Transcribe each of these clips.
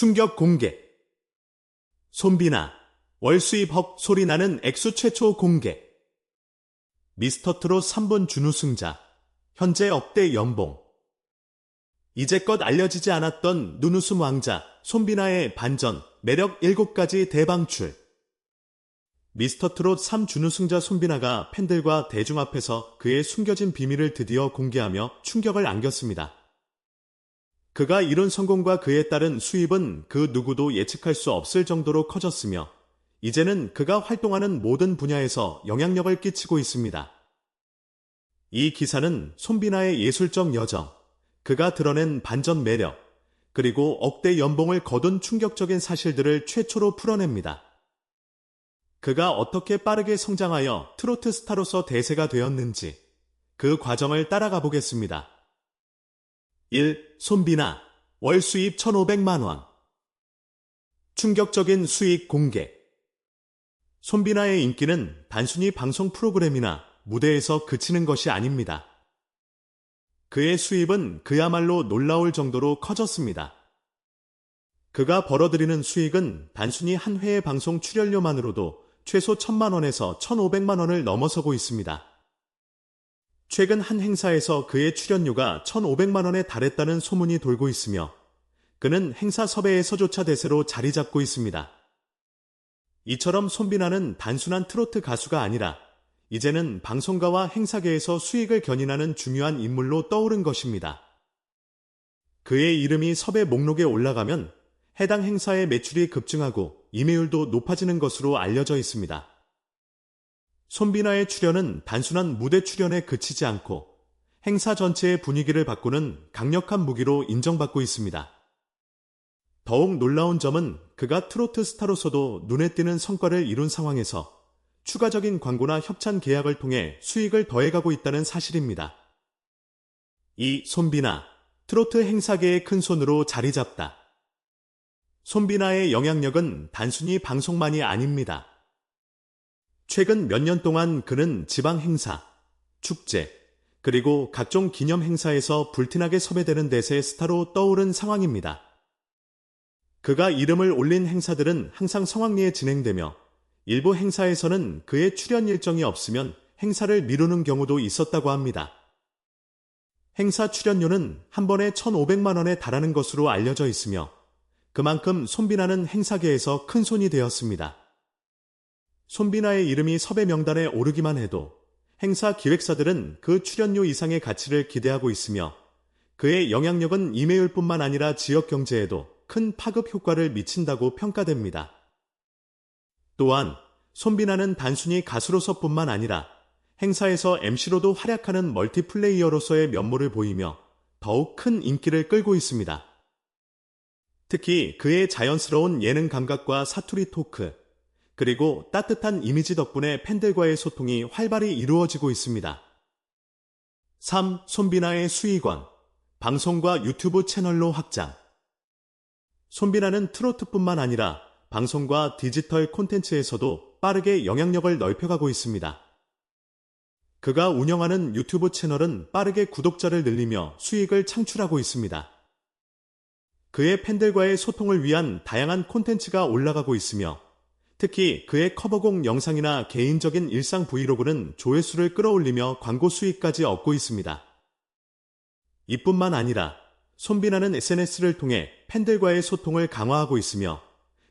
충격 공개. 손비나, 월수입 헉 소리 나는 액수 최초 공개. 미스터 트롯 3분 준우승자. 현재 억대 연봉. 이제껏 알려지지 않았던 눈웃음 왕자 손비나의 반전, 매력 7가지 대방출. 미스터 트롯 3 준우승자 손비나가 팬들과 대중 앞에서 그의 숨겨진 비밀을 드디어 공개하며 충격을 안겼습니다. 그가 이룬 성공과 그에 따른 수입은 그 누구도 예측할 수 없을 정도로 커졌으며 이제는 그가 활동하는 모든 분야에서 영향력을 끼치고 있습니다. 이 기사는 손비나의 예술적 여정, 그가 드러낸 반전 매력, 그리고 억대 연봉을 거둔 충격적인 사실들을 최초로 풀어냅니다. 그가 어떻게 빠르게 성장하여 트로트 스타로서 대세가 되었는지 그 과정을 따라가 보겠습니다. 1. 손비나 월 수입 1,500만 원 충격적인 수익 공개 손비나의 인기는 단순히 방송 프로그램이나 무대에서 그치는 것이 아닙니다. 그의 수입은 그야말로 놀라울 정도로 커졌습니다. 그가 벌어들이는 수익은 단순히 한 회의 방송 출연료만으로도 최소 1000만 원에서 1500만 원을 넘어서고 있습니다. 최근 한 행사에서 그의 출연료가 1500만 원에 달했다는 소문이 돌고 있으며 그는 행사 섭외에서조차 대세로 자리 잡고 있습니다. 이처럼 손비나는 단순한 트로트 가수가 아니라 이제는 방송가와 행사계에서 수익을 견인하는 중요한 인물로 떠오른 것입니다. 그의 이름이 섭외 목록에 올라가면 해당 행사의 매출이 급증하고 임해율도 높아지는 것으로 알려져 있습니다. 손비나의 출연은 단순한 무대 출연에 그치지 않고 행사 전체의 분위기를 바꾸는 강력한 무기로 인정받고 있습니다. 더욱 놀라운 점은 그가 트로트 스타로서도 눈에 띄는 성과를 이룬 상황에서 추가적인 광고나 협찬 계약을 통해 수익을 더해가고 있다는 사실입니다. 이 손비나 트로트 행사계의 큰 손으로 자리 잡다. 손비나의 영향력은 단순히 방송만이 아닙니다. 최근 몇 년 동안 그는 지방 행사, 축제, 그리고 각종 기념 행사에서 불티나게 섭외되는 대세의 스타로 떠오른 상황입니다. 그가 이름을 올린 행사들은 항상 성황리에 진행되며 일부 행사에서는 그의 출연 일정이 없으면 행사를 미루는 경우도 있었다고 합니다. 행사 출연료는 한 번에 1,500만 원에 달하는 것으로 알려져 있으며 그만큼 손비나는 행사계에서 큰 손이 되었습니다. 손비나의 이름이 섭외 명단에 오르기만 해도 행사 기획사들은 그 출연료 이상의 가치를 기대하고 있으며 그의 영향력은 이메일뿐만 아니라 지역 경제에도 큰 파급 효과를 미친다고 평가됩니다. 또한 손비나는 단순히 가수로서뿐만 아니라 행사에서 MC로도 활약하는 멀티플레이어로서의 면모를 보이며 더욱 큰 인기를 끌고 있습니다. 특히 그의 자연스러운 예능 감각과 사투리 토크, 그리고 따뜻한 이미지 덕분에 팬들과의 소통이 활발히 이루어지고 있습니다. 3. 손비나의 수익원, 방송과 유튜브 채널로 확장. 손비나는 트로트뿐만 아니라 방송과 디지털 콘텐츠에서도 빠르게 영향력을 넓혀가고 있습니다. 그가 운영하는 유튜브 채널은 빠르게 구독자를 늘리며 수익을 창출하고 있습니다. 그의 팬들과의 소통을 위한 다양한 콘텐츠가 올라가고 있으며 특히 그의 커버곡 영상이나 개인적인 일상 브이로그는 조회수를 끌어올리며 광고 수익까지 얻고 있습니다. 이뿐만 아니라 손비나는 SNS를 통해 팬들과의 소통을 강화하고 있으며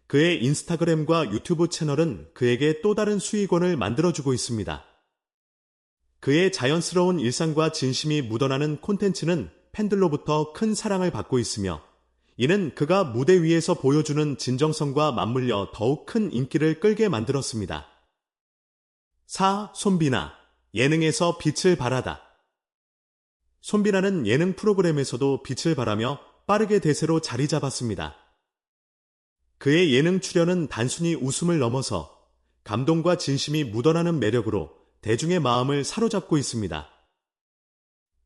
그의 인스타그램과 유튜브 채널은 그에게 또 다른 수익원을 만들어주고 있습니다. 그의 자연스러운 일상과 진심이 묻어나는 콘텐츠는 팬들로부터 큰 사랑을 받고 있으며 이는 그가 무대 위에서 보여주는 진정성과 맞물려 더욱 큰 인기를 끌게 만들었습니다. 4. 손비나 예능에서 빛을 발하다. 손비나는 예능 프로그램에서도 빛을 발하며 빠르게 대세로 자리 잡았습니다. 그의 예능 출연은 단순히 웃음을 넘어서 감동과 진심이 묻어나는 매력으로 대중의 마음을 사로잡고 있습니다.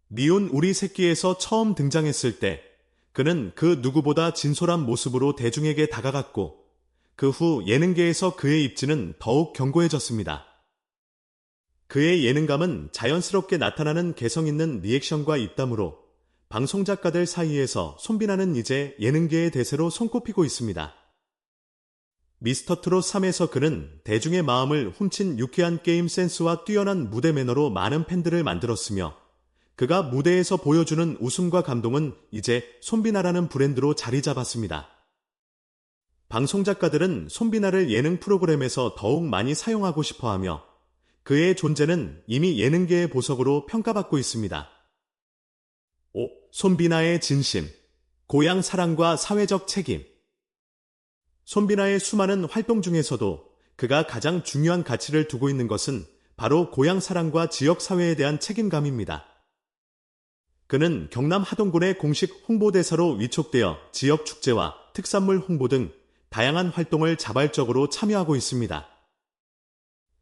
미운 우리 새끼에서 처음 등장했을 때 그는 그 누구보다 진솔한 모습으로 대중에게 다가갔고 그 후 예능계에서 그의 입지는 더욱 견고해졌습니다. 그의 예능감은 자연스럽게 나타나는 개성 있는 리액션과 입담으로 방송 작가들 사이에서 손비나는 이제 예능계의 대세로 손꼽히고 있습니다. 미스터 트롯 3에서 그는 대중의 마음을 훔친 유쾌한 게임 센스와 뛰어난 무대 매너로 많은 팬들을 만들었으며 그가 무대에서 보여주는 웃음과 감동은 이제 손비나라는 브랜드로 자리 잡았습니다. 방송작가들은 손비나를 예능 프로그램에서 더욱 많이 사용하고 싶어 하며 그의 존재는 이미 예능계의 보석으로 평가받고 있습니다. 5. 손비나의 진심. 고향 사랑과 사회적 책임. 손비나의 수많은 활동 중에서도 그가 가장 중요한 가치를 두고 있는 것은 바로 고향 사랑과 지역 사회에 대한 책임감입니다. 그는 경남 하동군의 공식 홍보대사로 위촉되어 지역 축제와 특산물 홍보 등 다양한 활동을 자발적으로 참여하고 있습니다.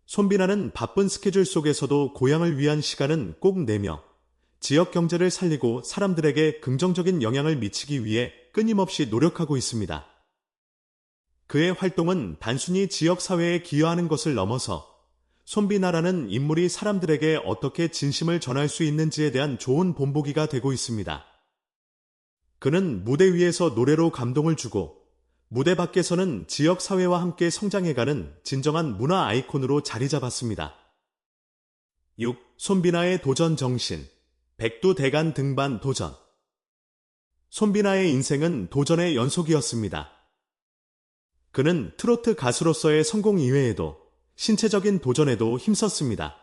손비나는 바쁜 스케줄 속에서도 고향을 위한 시간은 꼭 내며 지역 경제를 살리고 사람들에게 긍정적인 영향을 미치기 위해 끊임없이 노력하고 있습니다. 그의 활동은 단순히 지역 사회에 기여하는 것을 넘어서 손비나라는 인물이 사람들에게 어떻게 진심을 전할 수 있는지에 대한 좋은 본보기가 되고 있습니다. 그는 무대 위에서 노래로 감동을 주고 무대 밖에서는 지역 사회와 함께 성장해가는 진정한 문화 아이콘으로 자리 잡았습니다. 6. 손비나의 도전 정신. 백두대간 등반 도전. 손비나의 인생은 도전의 연속이었습니다. 그는 트로트 가수로서의 성공 이외에도 신체적인 도전에도 힘썼습니다.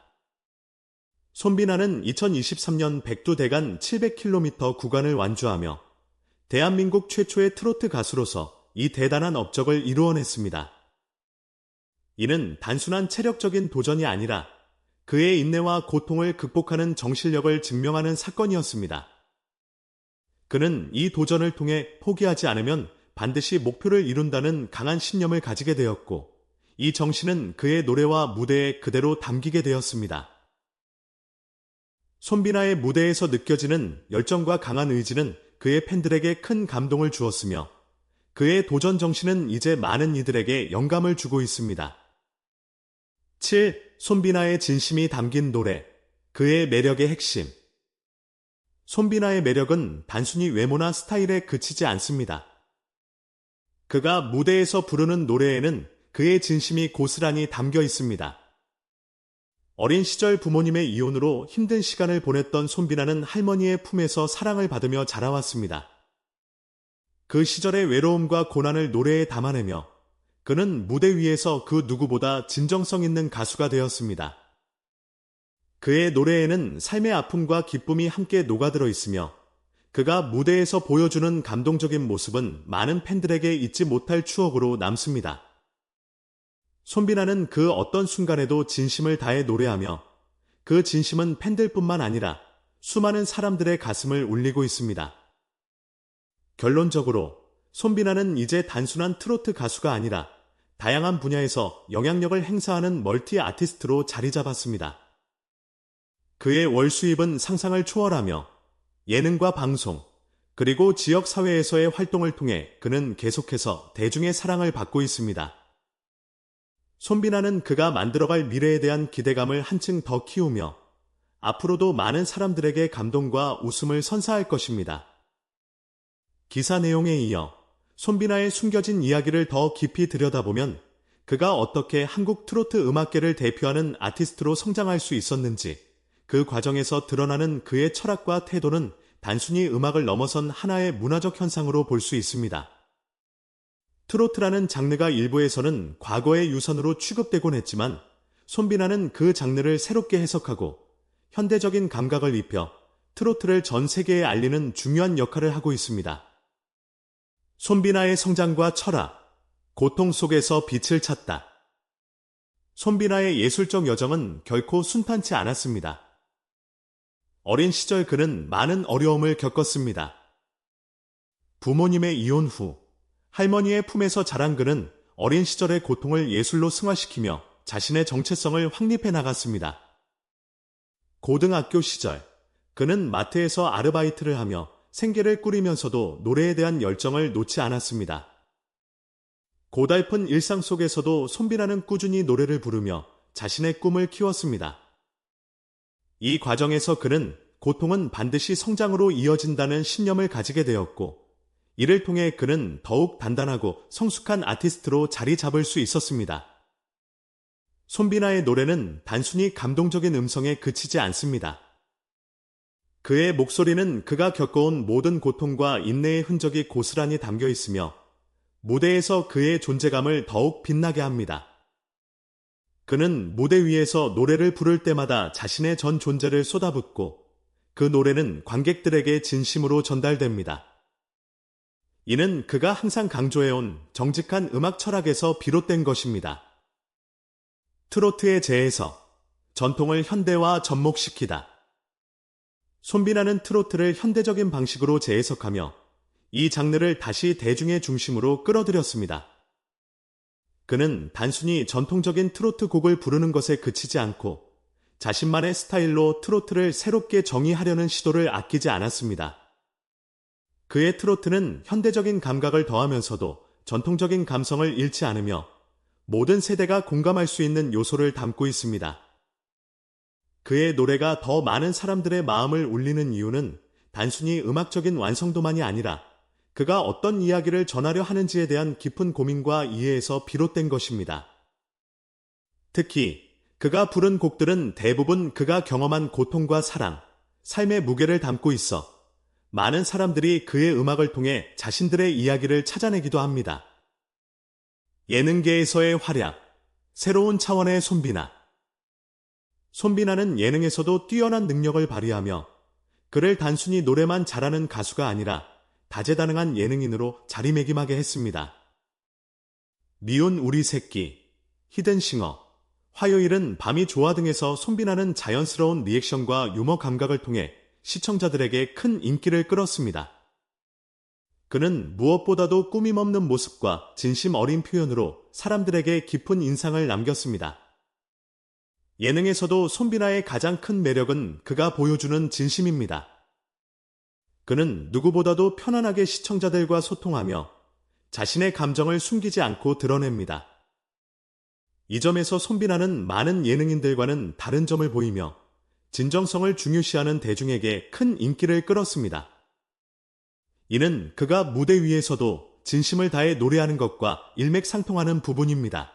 손비나는 2023년 백두 대간 700km 구간을 완주하며 대한민국 최초의 트로트 가수로서 이 대단한 업적을 이루어냈습니다. 이는 단순한 체력적인 도전이 아니라 그의 인내와 고통을 극복하는 정실력을 증명하는 사건이었습니다. 그는 이 도전을 통해 포기하지 않으면 반드시 목표를 이룬다는 강한 신념을 가지게 되었고, 이 정신은 그의 노래와 무대에 그대로 담기게 되었습니다. 손비나의 무대에서 느껴지는 열정과 강한 의지는 그의 팬들에게 큰 감동을 주었으며, 그의 도전 정신은 이제 많은 이들에게 영감을 주고 있습니다. 7. 손비나의 진심이 담긴 노래. 그의 매력의 핵심. 손비나의 매력은 단순히 외모나 스타일에 그치지 않습니다. 그가 무대에서 부르는 노래에는 그의 진심이 고스란히 담겨 있습니다. 어린 시절 부모님의 이혼으로 힘든 시간을 보냈던 손비나는 할머니의 품에서 사랑을 받으며 자라왔습니다. 그 시절의 외로움과 고난을 노래에 담아내며 그는 무대 위에서 그 누구보다 진정성 있는 가수가 되었습니다. 그의 노래에는 삶의 아픔과 기쁨이 함께 녹아들어 있으며 그가 무대에서 보여주는 감동적인 모습은 많은 팬들에게 잊지 못할 추억으로 남습니다. 손비나는 그 어떤 순간에도 진심을 다해 노래하며 그 진심은 팬들뿐만 아니라 수많은 사람들의 가슴을 울리고 있습니다. 결론적으로 손비나는 이제 단순한 트로트 가수가 아니라 다양한 분야에서 영향력을 행사하는 멀티 아티스트로 자리 잡았습니다. 그의 월 수입은 상상을 초월하며 예능과 방송, 그리고 지역 사회에서의 활동을 통해 그는 계속해서 대중의 사랑을 받고 있습니다. 손비나는 그가 만들어갈 미래에 대한 기대감을 한층 더 키우며 앞으로도 많은 사람들에게 감동과 웃음을 선사할 것입니다. 기사 내용에 이어 손비나의 숨겨진 이야기를 더 깊이 들여다보면 그가 어떻게 한국 트로트 음악계를 대표하는 아티스트로 성장할 수 있었는지 그 과정에서 드러나는 그의 철학과 태도는 단순히 음악을 넘어선 하나의 문화적 현상으로 볼 수 있습니다. 트로트라는 장르가 일부에서는 과거의 유선으로 취급되곤 했지만 손비나는 그 장르를 새롭게 해석하고 현대적인 감각을 입혀 트로트를 전 세계에 알리는 중요한 역할을 하고 있습니다. 손비나의 성장과 철학, 고통 속에서 빛을 찾다. 손비나의 예술적 여정은 결코 순탄치 않았습니다. 어린 시절 그는 많은 어려움을 겪었습니다. 부모님의 이혼 후 할머니의 품에서 자란 그는 어린 시절의 고통을 예술로 승화시키며 자신의 정체성을 확립해 나갔습니다. 고등학교 시절 그는 마트에서 아르바이트를 하며 생계를 꾸리면서도 노래에 대한 열정을 놓지 않았습니다. 고달픈 일상 속에서도 손비라는 꾸준히 노래를 부르며 자신의 꿈을 키웠습니다. 이 과정에서 그는 고통은 반드시 성장으로 이어진다는 신념을 가지게 되었고, 이를 통해 그는 더욱 단단하고 성숙한 아티스트로 자리 잡을 수 있었습니다. 손비나의 노래는 단순히 감동적인 음성에 그치지 않습니다. 그의 목소리는 그가 겪어온 모든 고통과 인내의 흔적이 고스란히 담겨 있으며 무대에서 그의 존재감을 더욱 빛나게 합니다. 그는 무대 위에서 노래를 부를 때마다 자신의 전 존재를 쏟아붓고 그 노래는 관객들에게 진심으로 전달됩니다. 이는 그가 항상 강조해온 정직한 음악 철학에서 비롯된 것입니다. 트로트의 재해서 전통을 현대화 접목시키다. 손비나는 트로트를 현대적인 방식으로 재해석하며 이 장르를 다시 대중의 중심으로 끌어들였습니다. 그는 단순히 전통적인 트로트 곡을 부르는 것에 그치지 않고 자신만의 스타일로 트로트를 새롭게 정의하려는 시도를 아끼지 않았습니다. 그의 트로트는 현대적인 감각을 더하면서도 전통적인 감성을 잃지 않으며 모든 세대가 공감할 수 있는 요소를 담고 있습니다. 그의 노래가 더 많은 사람들의 마음을 울리는 이유는 단순히 음악적인 완성도만이 아니라 그가 어떤 이야기를 전하려 하는지에 대한 깊은 고민과 이해에서 비롯된 것입니다. 특히 그가 부른 곡들은 대부분 그가 경험한 고통과 사랑, 삶의 무게를 담고 있어 많은 사람들이 그의 음악을 통해 자신들의 이야기를 찾아내기도 합니다. 예능계에서의 활약, 새로운 차원의 손비나, 손비나는 예능에서도 뛰어난 능력을 발휘하며 그를 단순히 노래만 잘하는 가수가 아니라 다재다능한 예능인으로 자리매김하게 했습니다. 미운 우리 새끼, 히든싱어, 화요일은 밤이 좋아 등에서 손비나는 자연스러운 리액션과 유머 감각을 통해 시청자들에게 큰 인기를 끌었습니다. 그는 무엇보다도 꾸밈없는 모습과 진심 어린 표현으로 사람들에게 깊은 인상을 남겼습니다. 예능에서도 손비나의 가장 큰 매력은 그가 보여주는 진심입니다. 그는 누구보다도 편안하게 시청자들과 소통하며 자신의 감정을 숨기지 않고 드러냅니다. 이 점에서 손비나는 많은 예능인들과는 다른 점을 보이며 진정성을 중요시하는 대중에게 큰 인기를 끌었습니다. 이는 그가 무대 위에서도 진심을 다해 노래하는 것과 일맥상통하는 부분입니다.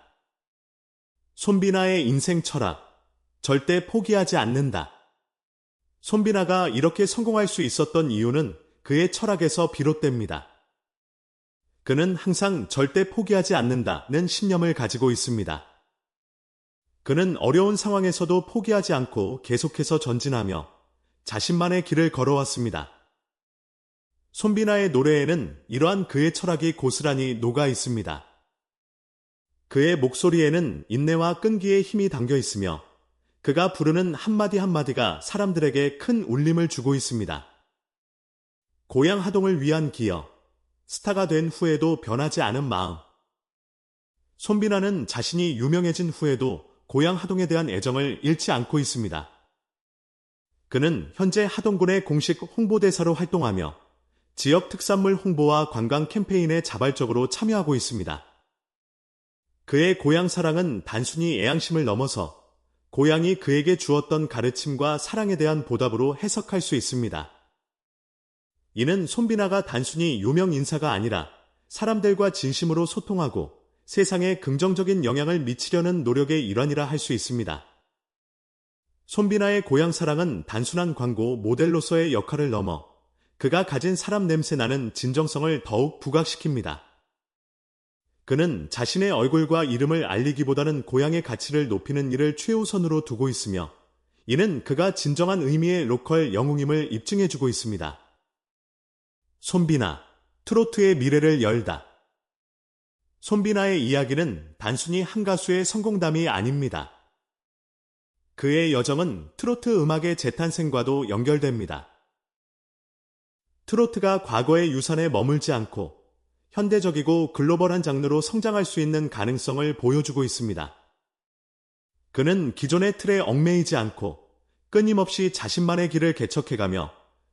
손비나의 인생 철학, 절대 포기하지 않는다. 손비나가 이렇게 성공할 수 있었던 이유는 그의 철학에서 비롯됩니다. 그는 항상 절대 포기하지 않는다는 신념을 가지고 있습니다. 그는 어려운 상황에서도 포기하지 않고 계속해서 전진하며 자신만의 길을 걸어왔습니다. 손비나의 노래에는 이러한 그의 철학이 고스란히 녹아 있습니다. 그의 목소리에는 인내와 끈기의 힘이 담겨 있으며 그가 부르는 한마디 한마디가 사람들에게 큰 울림을 주고 있습니다. 고향 하동을 위한 기여, 스타가 된 후에도 변하지 않은 마음. 손비나는 자신이 유명해진 후에도 고향 하동에 대한 애정을 잃지 않고 있습니다. 그는 현재 하동군의 공식 홍보대사로 활동하며 지역 특산물 홍보와 관광 캠페인에 자발적으로 참여하고 있습니다. 그의 고향 사랑은 단순히 애양심을 넘어서 고향이 그에게 주었던 가르침과 사랑에 대한 보답으로 해석할 수 있습니다. 이는 손비나가 단순히 유명 인사가 아니라 사람들과 진심으로 소통하고 세상에 긍정적인 영향을 미치려는 노력의 일환이라 할 수 있습니다. 손비나의 고향 사랑은 단순한 광고 모델로서의 역할을 넘어 그가 가진 사람 냄새 나는 진정성을 더욱 부각시킵니다. 그는 자신의 얼굴과 이름을 알리기보다는 고향의 가치를 높이는 일을 최우선으로 두고 있으며 이는 그가 진정한 의미의 로컬 영웅임을 입증해주고 있습니다. 손비나, 트로트의 미래를 열다. 손비나의 이야기는 단순히 한 가수의 성공담이 아닙니다. 그의 여정은 트로트 음악의 재탄생과도 연결됩니다. 트로트가 과거의 유산에 머물지 않고 현대적이고 글로벌한 장르로 성장할 수 있는 가능성을 보여주고 있습니다. 그는 기존의 틀에 얽매이지 않고 끊임없이 자신만의 길을 개척해가며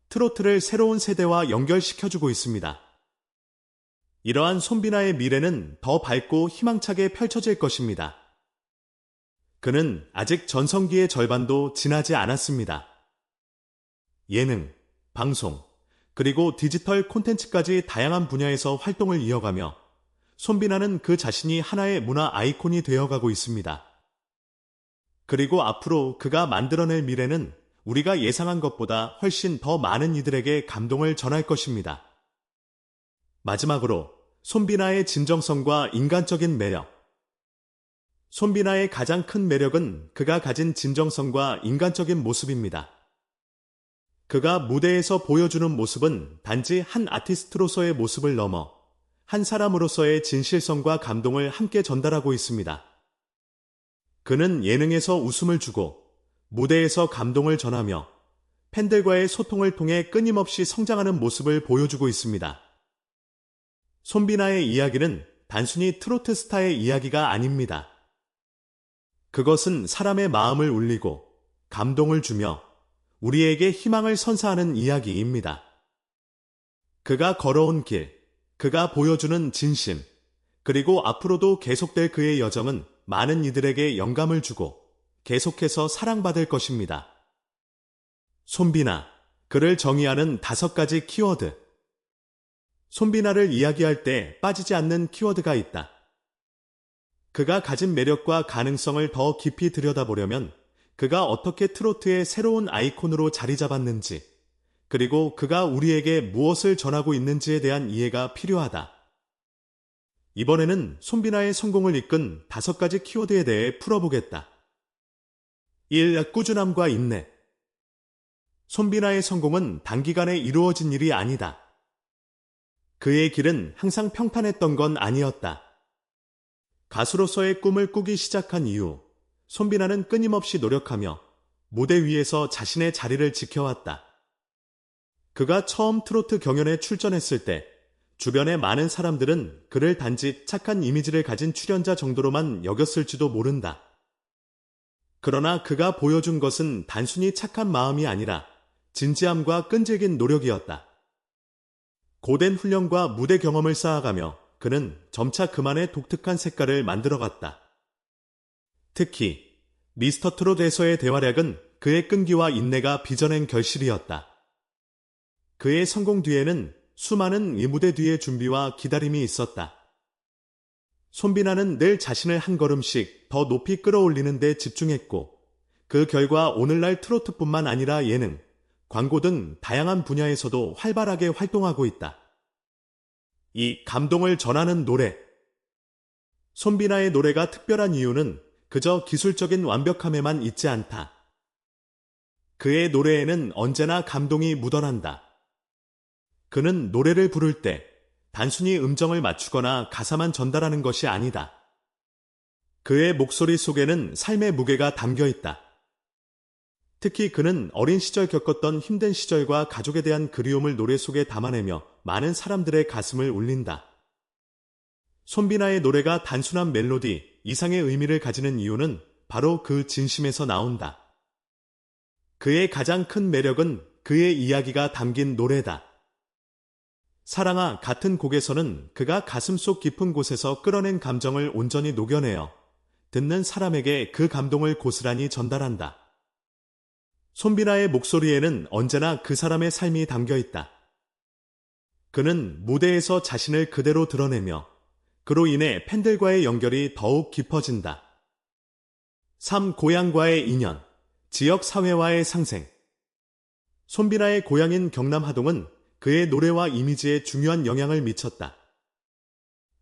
트로트를 새로운 세대와 연결시켜주고 있습니다. 이러한 손비나의 미래는 더 밝고 희망차게 펼쳐질 것입니다. 그는 아직 전성기의 절반도 지나지 않았습니다. 예능, 방송, 그리고 디지털 콘텐츠까지 다양한 분야에서 활동을 이어가며 손비나는 그 자신이 하나의 문화 아이콘이 되어가고 있습니다. 그리고 앞으로 그가 만들어낼 미래는 우리가 예상한 것보다 훨씬 더 많은 이들에게 감동을 전할 것입니다. 마지막으로 손비나의 진정성과 인간적인 매력. 손비나의 가장 큰 매력은 그가 가진 진정성과 인간적인 모습입니다. 그가 무대에서 보여주는 모습은 단지 한 아티스트로서의 모습을 넘어 한 사람으로서의 진실성과 감동을 함께 전달하고 있습니다. 그는 예능에서 웃음을 주고 무대에서 감동을 전하며 팬들과의 소통을 통해 끊임없이 성장하는 모습을 보여주고 있습니다. 손비나의 이야기는 단순히 트로트 스타의 이야기가 아닙니다. 그것은 사람의 마음을 울리고 감동을 주며 우리에게 희망을 선사하는 이야기입니다. 그가 걸어온 길, 그가 보여주는 진심, 그리고 앞으로도 계속될 그의 여정은 많은 이들에게 영감을 주고 계속해서 사랑받을 것입니다. 손비나, 그를 정의하는 다섯 가지 키워드. 손비나를 이야기할 때 빠지지 않는 키워드가 있다. 그가 가진 매력과 가능성을 더 깊이 들여다보려면 그가 어떻게 트로트의 새로운 아이콘으로 자리 잡았는지, 그리고 그가 우리에게 무엇을 전하고 있는지에 대한 이해가 필요하다. 이번에는 손비나의 성공을 이끈 다섯 가지 키워드에 대해 풀어보겠다. 1. 꾸준함과 인내. 손비나의 성공은 단기간에 이루어진 일이 아니다. 그의 길은 항상 평탄했던 건 아니었다. 가수로서의 꿈을 꾸기 시작한 이후 손비나는 끊임없이 노력하며 무대 위에서 자신의 자리를 지켜왔다. 그가 처음 트로트 경연에 출전했을 때 주변의 많은 사람들은 그를 단지 착한 이미지를 가진 출연자 정도로만 여겼을지도 모른다. 그러나 그가 보여준 것은 단순히 착한 마음이 아니라 진지함과 끈질긴 노력이었다. 고된 훈련과 무대 경험을 쌓아가며 그는 점차 그만의 독특한 색깔을 만들어갔다. 특히 미스터 트롯에서의 대활약은 그의 끈기와 인내가 빚어낸 결실이었다. 그의 성공 뒤에는 수많은 이 무대 뒤의 준비와 기다림이 있었다. 손비나는 늘 자신을 한 걸음씩 더 높이 끌어올리는 데 집중했고 그 결과 오늘날 트로트뿐만 아니라 예능, 광고 등 다양한 분야에서도 활발하게 활동하고 있다. 이 감동을 전하는 노래. 손비나의 노래가 특별한 이유는 그저 기술적인 완벽함에만 있지 않다. 그의 노래에는 언제나 감동이 묻어난다. 그는 노래를 부를 때 단순히 음정을 맞추거나 가사만 전달하는 것이 아니다. 그의 목소리 속에는 삶의 무게가 담겨 있다. 특히 그는 어린 시절 겪었던 힘든 시절과 가족에 대한 그리움을 노래 속에 담아내며 많은 사람들의 가슴을 울린다. 손비나의 노래가 단순한 멜로디 이상의 의미를 가지는 이유는 바로 그 진심에서 나온다. 그의 가장 큰 매력은 그의 이야기가 담긴 노래다. 사랑아 같은 곡에서는 그가 가슴 속 깊은 곳에서 끌어낸 감정을 온전히 녹여내어 듣는 사람에게 그 감동을 고스란히 전달한다. 손비나의 목소리에는 언제나 그 사람의 삶이 담겨 있다. 그는 무대에서 자신을 그대로 드러내며 그로 인해 팬들과의 연결이 더욱 깊어진다. 3. 고향과의 인연, 지역 사회와의 상생. 손비나의 고향인 경남 하동은 그의 노래와 이미지에 중요한 영향을 미쳤다.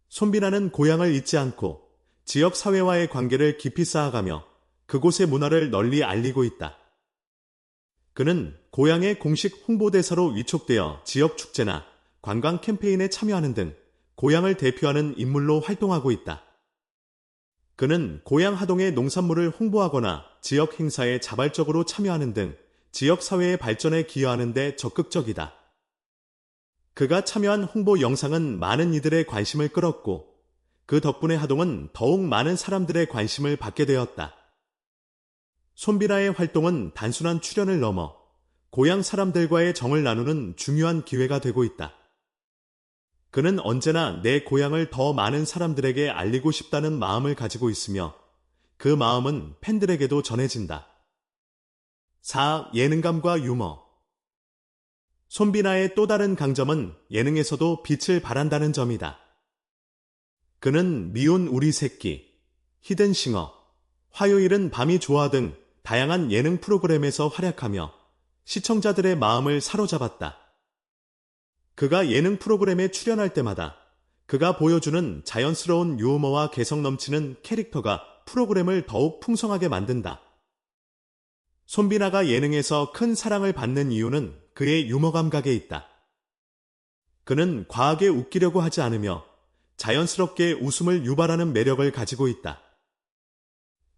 손비나는 고향을 잊지 않고 지역 사회와의 관계를 깊이 쌓아가며 그곳의 문화를 널리 알리고 있다. 그는 고향의 공식 홍보대사로 위촉되어 지역 축제나 관광 캠페인에 참여하는 등 고향을 대표하는 인물로 활동하고 있다. 그는 고향 하동의 농산물을 홍보하거나 지역 행사에 자발적으로 참여하는 등 지역 사회의 발전에 기여하는 데 적극적이다. 그가 참여한 홍보 영상은 많은 이들의 관심을 끌었고 그 덕분에 하동은 더욱 많은 사람들의 관심을 받게 되었다. 손비라의 활동은 단순한 출연을 넘어 고향 사람들과의 정을 나누는 중요한 기회가 되고 있다. 그는 언제나 내 고향을 더 많은 사람들에게 알리고 싶다는 마음을 가지고 있으며 그 마음은 팬들에게도 전해진다. 4. 예능감과 유머 손비나의 또 다른 강점은 예능에서도 빛을 발한다는 점이다. 그는 미운 우리 새끼, 히든싱어, 화요일은 밤이 좋아 등 다양한 예능 프로그램에서 활약하며 시청자들의 마음을 사로잡았다. 그가 예능 프로그램에 출연할 때마다 그가 보여주는 자연스러운 유머와 개성 넘치는 캐릭터가 프로그램을 더욱 풍성하게 만든다. 손비나가 예능에서 큰 사랑을 받는 이유는 그의 유머 감각에 있다. 그는 과하게 웃기려고 하지 않으며 자연스럽게 웃음을 유발하는 매력을 가지고 있다.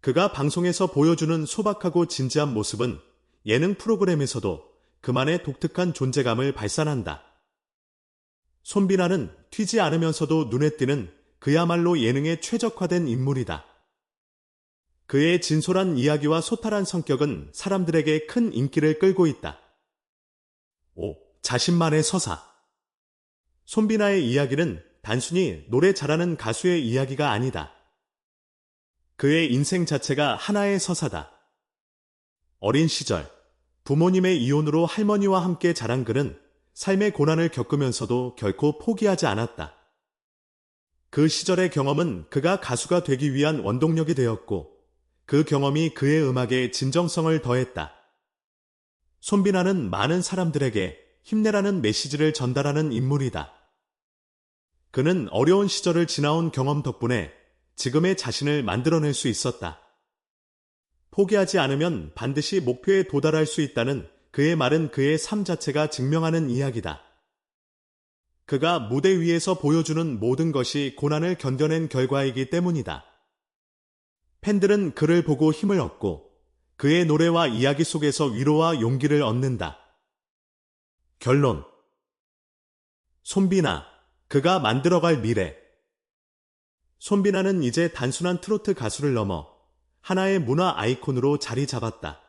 그가 방송에서 보여주는 소박하고 진지한 모습은 예능 프로그램에서도 그만의 독특한 존재감을 발산한다. 손비나는 튀지 않으면서도 눈에 띄는 그야말로 예능에 최적화된 인물이다. 그의 진솔한 이야기와 소탈한 성격은 사람들에게 큰 인기를 끌고 있다. 5. 자신만의 서사 손비나의 이야기는 단순히 노래 잘하는 가수의 이야기가 아니다. 그의 인생 자체가 하나의 서사다. 어린 시절, 부모님의 이혼으로 할머니와 함께 자란 그는 삶의 고난을 겪으면서도 결코 포기하지 않았다. 그 시절의 경험은 그가 가수가 되기 위한 원동력이 되었고, 그 경험이 그의 음악에 진정성을 더했다. 손비나는 많은 사람들에게 힘내라는 메시지를 전달하는 인물이다. 그는 어려운 시절을 지나온 경험 덕분에 지금의 자신을 만들어낼 수 있었다. 포기하지 않으면 반드시 목표에 도달할 수 있다는 그의 말은 그의 삶 자체가 증명하는 이야기다. 그가 무대 위에서 보여주는 모든 것이 고난을 견뎌낸 결과이기 때문이다. 팬들은 그를 보고 힘을 얻고 그의 노래와 이야기 속에서 위로와 용기를 얻는다. 결론 손비나 그가 만들어갈 미래 손비나는 이제 단순한 트로트 가수를 넘어 하나의 문화 아이콘으로 자리 잡았다.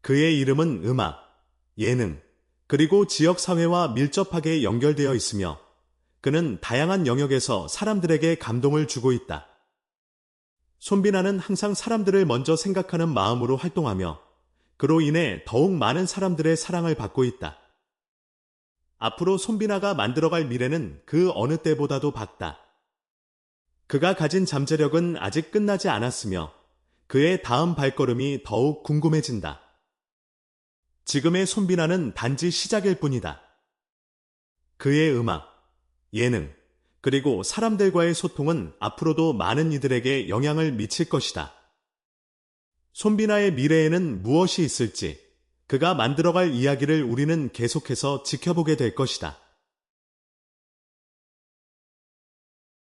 그의 이름은 음악, 예능, 그리고 지역사회와 밀접하게 연결되어 있으며 그는 다양한 영역에서 사람들에게 감동을 주고 있다. 손비나는 항상 사람들을 먼저 생각하는 마음으로 활동하며 그로 인해 더욱 많은 사람들의 사랑을 받고 있다. 앞으로 손비나가 만들어갈 미래는 그 어느 때보다도 밝다. 그가 가진 잠재력은 아직 끝나지 않았으며 그의 다음 발걸음이 더욱 궁금해진다. 지금의 손비나는 단지 시작일 뿐이다. 그의 음악, 예능, 그리고 사람들과의 소통은 앞으로도 많은 이들에게 영향을 미칠 것이다. 손비나의 미래에는 무엇이 있을지 그가 만들어갈 이야기를 우리는 계속해서 지켜보게 될 것이다.